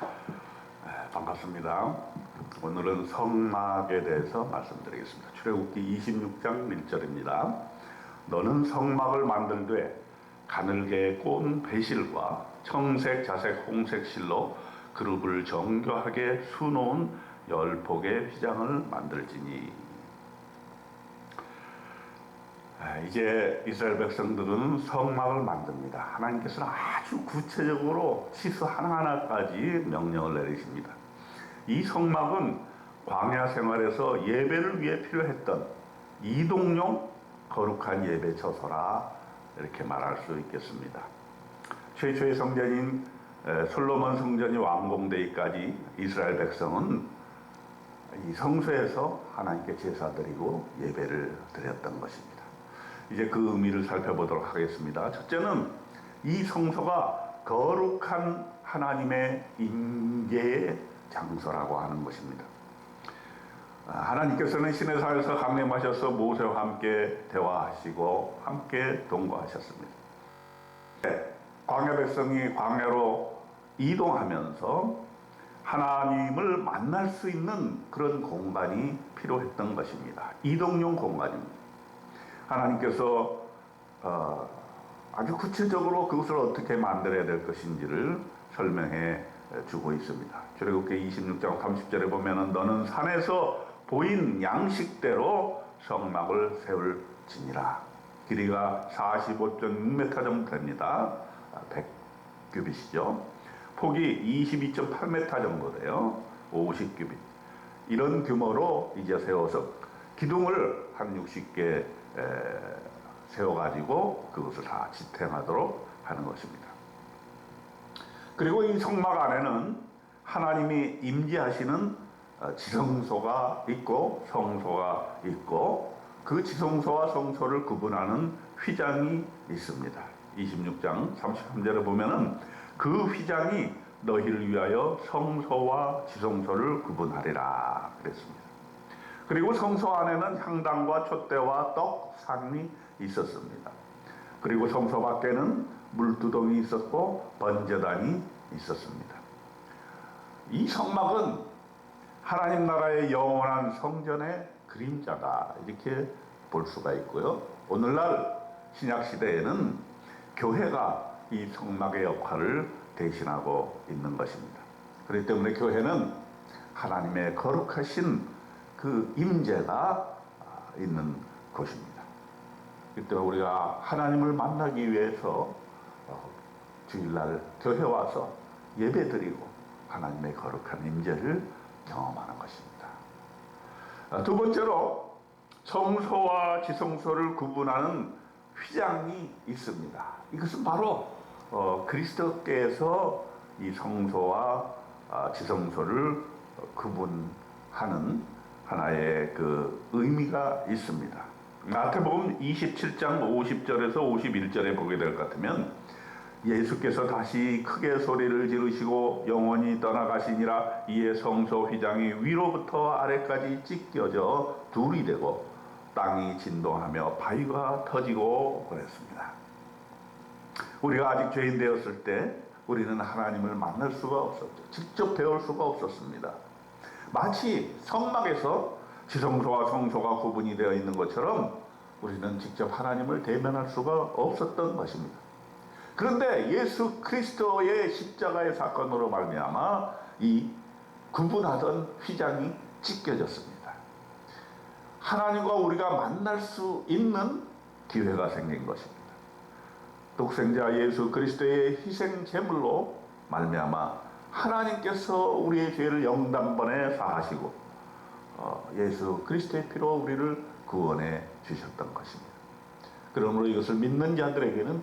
네, 반갑습니다. 오늘은 성막에 대해서 말씀드리겠습니다. 출애굽기 26장 1절입니다. 너는 성막을 만들되 가늘게 꼰 배실과 청색, 자색, 홍색 실로 그룹을 정교하게 수놓은 열 폭의 휘장을 만들지니 아, 이제 이스라엘 백성들은 성막을 만듭니다. 하나님께서는 아주 구체적으로 치수 하나하나까지 명령을 내리십니다. 이 성막은 광야 생활에서 예배를 위해 필요했던 이동용 거룩한 예배 처소라 이렇게 말할 수 있겠습니다. 최초의 성전인 솔로몬 성전이 완공되기까지 이스라엘 백성은 이 성소에서 하나님께 제사 드리고 예배를 드렸던 것입니다. 이제 그 의미를 살펴보도록 하겠습니다. 첫째는 이 성소가 거룩한 하나님의 임재의 장소라고 하는 것입니다. 아, 하나님께서는 시내산에서 강림하셔서 모세와 함께 대화하시고 함께 동거하셨습니다. 네, 광야 백성이 광야로 이동하면서 하나님을 만날 수 있는 그런 공간이 필요했던 것입니다. 이동용 공간입니다. 하나님께서 어, 아주 구체적으로 그것을 어떻게 만들어야 될 것인지를 설명해 주고 있습니다. 출애굽기 26장 30절에 보면은 너는 산에서 보인 양식대로 성막을 세울지니라. 길이가 45.6m 정도 됩니다. 100규빗이죠. 폭이 22.8m 정도 돼요. 50규빗. 이런 규모로 이제 세워서 기둥을 한 60개 세워가지고 그것을 다 지탱하도록 하는 것입니다. 그리고 이 성막 안에는 하나님이 임재하시는 어, 지성소가 있고 성소가 있고 그 지성소와 성소를 구분하는 휘장이 있습니다. 26장 33절에 보면은 그 휘장이 너희를 위하여 성소와 지성소를 구분하리라 그랬습니다. 그리고 성소 안에는 향단과 촛대와 떡, 상이 있었습니다. 그리고 성소 밖에는 물두덩이 있었고 번제단이 있었습니다. 이 성막은 하나님 나라의 영원한 성전의 그림자다 이렇게 볼 수가 있고요. 오늘날 신약 시대에는 교회가 이 성막의 역할을 대신하고 있는 것입니다. 그렇기 때문에 교회는 하나님의 거룩하신 그 임재가 있는 곳입니다. 그때 우리가 하나님을 만나기 위해서 어, 주일날 교회 와서 예배드리고 하나님의 거룩한 임재를 경험하는 것입니다. 아, 두 번째로 성소와 지성소를 구분하는 휘장이 있습니다. 이것은 바로 어, 그리스도께서 이 성소와 아, 지성소를 구분하는 하나의 그 의미가 있습니다. 마태복음 27장 50절에서 51절에 보게 될 것 같으면 예수께서 다시 크게 소리를 지르시고 영원히 떠나가시니라 이에 성소 휘장이 위로부터 아래까지 찢겨져 둘이 되고 땅이 진동하며 바위가 터지고 그랬습니다. 우리가 아직 죄인 되었을 때 우리는 하나님을 만날 수가 없었죠. 직접 배울 수가 없었습니다. 마치 성막에서 지성소와 성소가 구분이 되어 있는 것처럼 우리는 직접 하나님을 대면할 수가 없었던 것입니다. 그런데 예수 그리스도의 십자가의 사건으로 말미암아 이 구분하던 휘장이 찢겨졌습니다. 하나님과 우리가 만날 수 있는 기회가 생긴 것입니다. 독생자 예수 그리스도의 희생 제물로 말미암아 하나님께서 우리의 죄를 영단번에 사하시고 어, 예수 그리스도의 피로 우리를 구원해 주셨던 것입니다. 그러므로 이것을 믿는 자들에게는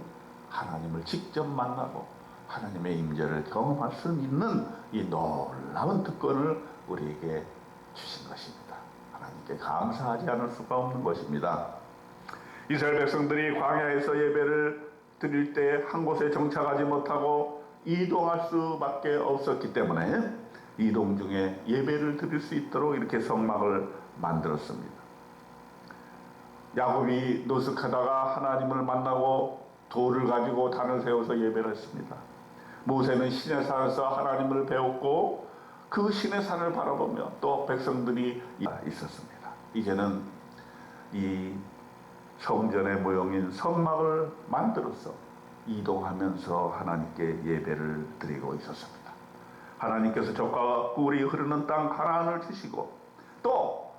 하나님을 직접 만나고 하나님의 임재를 경험할 수 있는 이 놀라운 특권을 우리에게 주신 것입니다. 하나님께 감사하지 않을 수가 없는 것입니다. 이스라엘 백성들이 광야에서 예배를 드릴 때 한 곳에 정착하지 못하고 이동할 수밖에 없었기 때문에 이동 중에 예배를 드릴 수 있도록 이렇게 성막을 만들었습니다. 야곱이 노숙하다가 하나님을 만나고 돌을 가지고 단을 세워서 예배를 했습니다. 모세는 신의 산에서 하나님을 배웠고 그 신의 산을 바라보며 또 백성들이 있었습니다. 이제는 이 성전의 모형인 성막을 만들어서 이동하면서 하나님께 예배를 드리고 있었습니다. 하나님께서 적과 꿀이 흐르는 땅 하나안을 주시고 또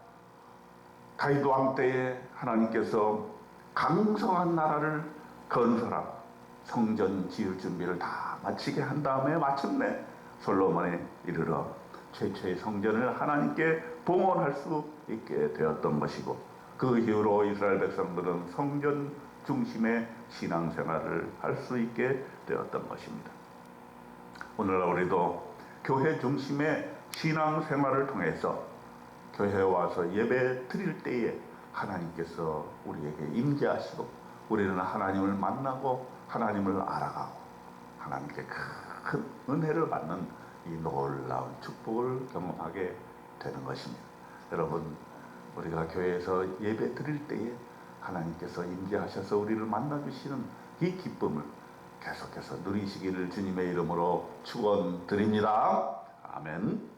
다윗 왕 때에 하나님께서 강성한 나라를 건설하고 성전 지을 준비를 다 마치게 한 다음에 마침내 솔로몬에 이르러 최초의 성전을 하나님께 봉헌할 수 있게 되었던 것이고 그 이후로 이스라엘 백성들은 성전 중심의 신앙생활을 할 수 있게 되었던 것입니다. 오늘날 우리도 교회 중심의 신앙생활을 통해서 교회에 와서 예배 드릴 때에 하나님께서 우리에게 임재하시고 우리는 하나님을 만나고 하나님을 알아가고 하나님께 큰 은혜를 받는 이 놀라운 축복을 경험하게 되는 것입니다. 여러분 우리가 교회에서 예배 드릴 때에 하나님께서 임재하셔서 우리를 만나 주시는 이 기쁨을 계속해서 누리시기를 주님의 이름으로 축원드립니다. 아멘.